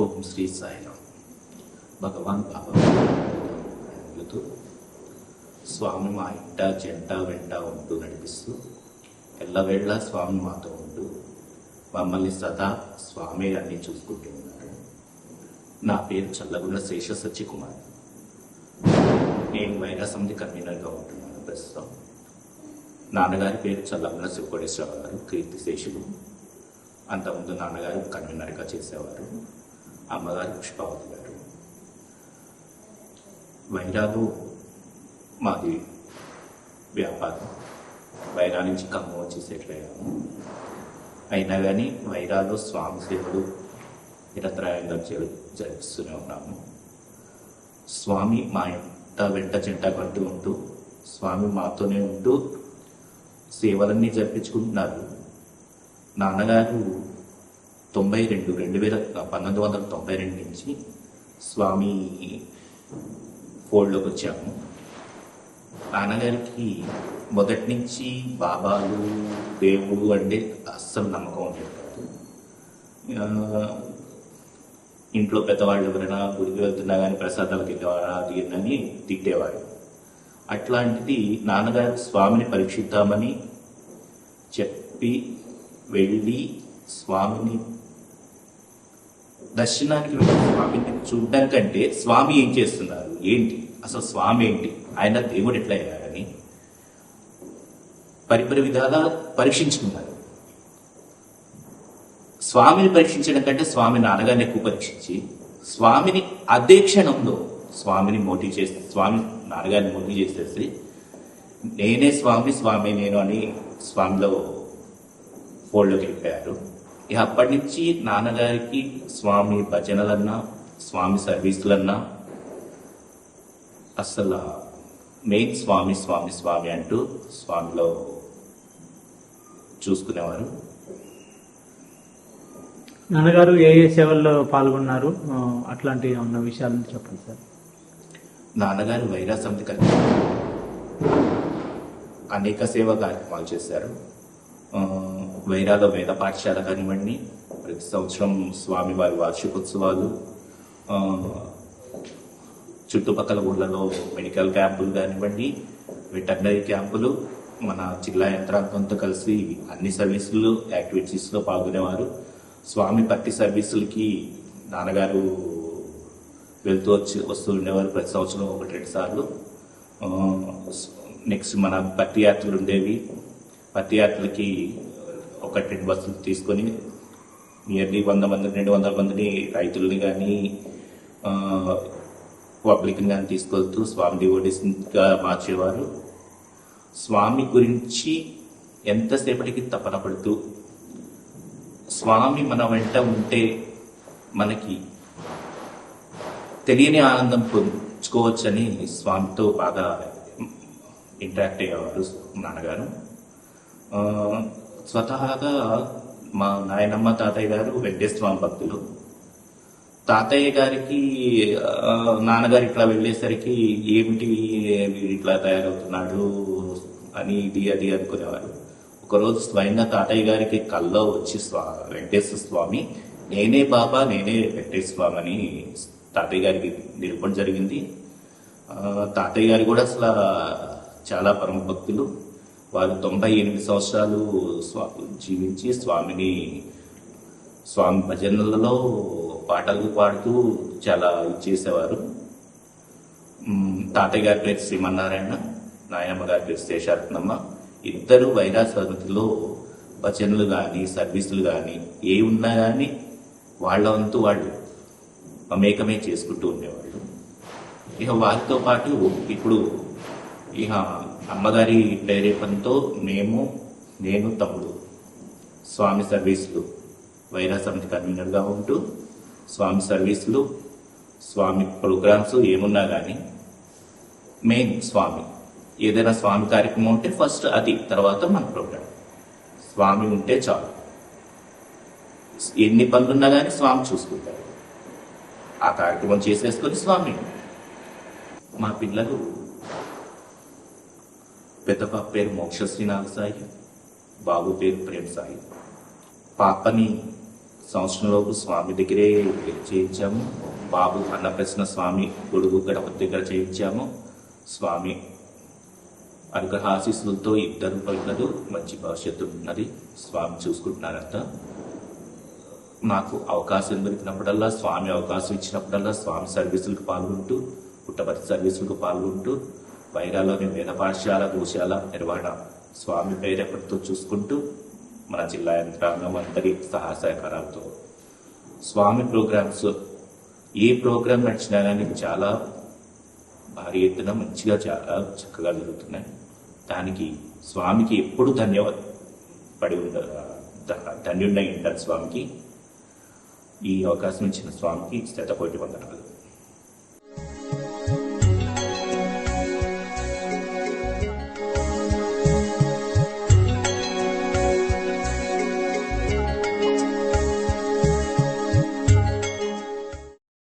ఓం శ్రీ సాయిరామ్ భగవాన్ బాబా స్వామి మా ఇంట జంట వెంట ఉంటూ నడిపిస్తూ ఎల్లవేళ స్వామి మాతో ఉంటూ మమ్మల్ని సదా స్వామి అన్ని చూసుకుంటూ ఉన్నారు నా పేరు చల్లగుండ శేష సత్యకుమార్ నేను వైరాసమితి కన్వీనర్గా ఉంటున్నాను ప్రస్తుతం నాన్నగారి పేరు చల్లగుండ శివకోటేశ్వర గారు కీర్తి శేషులు అంతకుముందు నాన్నగారు కన్వీనర్గా చేసేవారు అమ్మగారు పుష్పావతి గారు మహిళలు మాది వ్యాపారం. వైరా నుంచి ఖమ్మం వచ్చి సెటిల్ అయ్యాము అయినా కానీ వైరాలో స్వామి సేవలు నిరంతరాయంగా జరి- జరిపిస్తూనే ఉన్నాము. స్వామి మా ఇంట వెంట చెంట కంటూ ఉంటూ స్వామి మాతోనే ఉంటూ సేవలన్నీ జరిపించుకుంటున్నారు. నాన్నగారు తొంభై రెండు రెండు వేల పంతొమ్మిది వందల తొంభై రెండు నుంచి స్వామి ఫోల్డ్లోకి వచ్చాము. నాన్నగారికి మొదటి నుంచి బాబాలు దేవుడు అంటే అస్సలు నమ్మకం ఉండేది కాదు. ఇంట్లో పెద్దవాళ్ళు ఎవరైనా గుడికి వెళ్తున్నా కానీ ప్రసాదాలకు వెళ్ళేవారా అది తిట్టేవాడు అట్లాంటిది నాన్నగారు స్వామిని పరీక్షిద్దామని చెప్పి వెళ్ళి స్వామిని దర్శనానికి వెళ్ళిన స్వామిని చూడడానికంటే స్వామి ఏం చేస్తున్నారు? ఏంటి? అసలు స్వామి ఏంటి? ఆయన దేవుడు ఎట్లా అయ్యారని పరిపరి విధాలా పరీక్షించుకున్నారు. స్వామిని పరీక్షించడం కంటే స్వామి నాన్నగారిని ఎక్కువ పరీక్షించి స్వామిని అదే క్షణంలో స్వామిని మోటీ చేసి స్వామి నాన్నగారిని మోటి చేసేసి నేనే స్వామి స్వామి నేను అని స్వామిలో ఫోల్డ్లోకి వెళ్ళిపోయారు. ఇక అప్పటి నుంచి నాన్నగారికి స్వామి భజనలన్నా స్వామి సర్వీసులన్నా అసలు మెయిన్ స్వామి స్వామి స్వామి అంటూ స్వామిలో చూసుకునేవారు. నాన్నగారు ఏ ఏ సేవల్లో పాల్గొన్నారు? అట్లాంటి ఉన్న విషయాలను చెప్పండి సార్. నాన్నగారు వైరా సమితి కలిగి అనేక సేవా కార్యక్రమాలు చేశారు. వైరాలో వేద పాఠశాల కానివ్వండి ప్రతి సంవత్సరం స్వామివారి వార్షికోత్సవాలు చుట్టుపక్కల ఊళ్ళలో మెడికల్ క్యాంపులు కానివ్వండి వెటర్నరీ క్యాంపులు మన జిల్లా యంత్రాంగంతో కలిసి అన్ని సర్వీసులు యాక్టివిటీస్లో పాల్గొనేవారు. స్వామి పత్తి సర్వీసులకి నాన్నగారు వెళ్తూ వచ్చి వస్తూ ఉండేవారు ప్రతి సంవత్సరం ఒకటి రెండు సార్లు. నెక్స్ట్ మన పత్తి యాత్రలు ఉండేవి. పత్తి యాత్రలకి ఒకటి రెండు బస్సులు తీసుకొని నియర్లీ వంద మంది రెండు వందల మందిని రైతుల్ని కానీ పబ్లిక్ని కానీ తీసుకెళ్తూ స్వామి డివోటీస్గా మార్చేవారు. స్వామి గురించి ఎంతసేపటికి తపన పడుతూ స్వామి మన వెంట ఉంటే మనకి తెలియని ఆనందం పొందుకోవచ్చని స్వామితో బాగా ఇంటరాక్ట్ అయ్యేవారు నాన్నగారు. స్వతహాగా మా నాయనమ్మ తాతయ్య గారు వెంకటేశ్వర స్వామి భక్తులు. తాతయ్య గారికి నాన్నగారు ఇట్లా వెళ్ళేసరికి ఏమిటి వీడు ఇట్లా తయారవుతున్నాడు అని ఇది అది అనుకునేవారు. ఒకరోజు స్వయంగా తాతయ్య గారికి కల్లో వచ్చి స్వా వెంకటేశ్వర స్వామి నేనే బాబా నేనే వెంకటేశ్వర స్వామి అని తాతయ్య గారికి నిరూపణ జరిగింది. తాతయ్య గారు కూడా అసలు చాలా పరమ భక్తులు వారు తొంభై ఎనిమిది సంవత్సరాలు స్వా జీవించి స్వామిని స్వామి భజనలలో పాటలు పాడుతూ చాలా ఇచ్చేసేవారు తాతయ్య గారి పేరు శ్రీమన్నారాయణ నాయనమ్మ గారి పేరు శేషారత్నమ్మ. ఇద్దరు వైరా సమితిలో భజనలు కానీ సర్వీసులు కానీ ఏ ఉన్నా కానీ వాళ్ళ వంతు వాళ్ళు మమేకమే చేసుకుంటూ ఉండేవాళ్ళు. ఇక వారితో పాటు ఇప్పుడు ఇక అమ్మగారి ప్రేరేపణతో మేము నేను తమ్ముడు స్వామి సర్వీసులు వైరా సమితి కన్వీనర్గా ఉంటూ స్వామి సర్వీసులు స్వామి ప్రోగ్రామ్స్ ఏమున్నా కానీ మెయిన్ స్వామి. ఏదైనా స్వామి కార్యక్రమం ఉంటే ఫస్ట్ అది తర్వాత మన ప్రోగ్రామ్. స్వామి ఉంటే చాలు. ఎన్ని పనులున్నా కానీ స్వామి చూసుకుంటారు ఆ కార్యక్రమం చేసేసుకొని స్వామి. మా పిల్లలు పెద్ద పాప పేరు మోక్ష శ్రీనాథ సాయి బాబు పేరు ప్రేమ్ సాయి. పాపని సంవత్సరంలోపు స్వామి దగ్గరే చేయించాము. బాబు అన్నప్రసన్న స్వామి గొడుగు గడప దగ్గర చేయించాము. స్వామి అనుగ్రహ ఆశీస్సులతో ఇద్దరు పిల్లలు మంచి భవిష్యత్తు ఉన్నది. స్వామి చూసుకుంటున్నారంట. నాకు అవకాశం దొరికినప్పుడల్లా స్వామి అవకాశం ఇచ్చినప్పుడల్లా స్వామి సర్వీసులకు పాల్గొంటూ పుట్టపర్తి సర్వీసులకు పాల్గొంటూ వైరాలోని వేద పాఠశాల గోశాల నిర్వహణ స్వామి ప్రేరేపణతో చూసుకుంటూ మన జిల్లా యంత్రాంగం అందరి సహాయ సహకారాలతో. స్వామి ప్రోగ్రామ్స్ ఏ ప్రోగ్రామ్ నడిచినా కానీ చాలా భారీ ఎత్తున మంచిగా చాలా చక్కగా జరుగుతున్నాయి. దానికి స్వామికి ఎప్పుడు ధన్యవాద పడి ఉండ ధన్యుండై ఉంటారు స్వామికి ఈ అవకాశం ఇచ్చిన స్వామికి శతకోటి వందనాలు.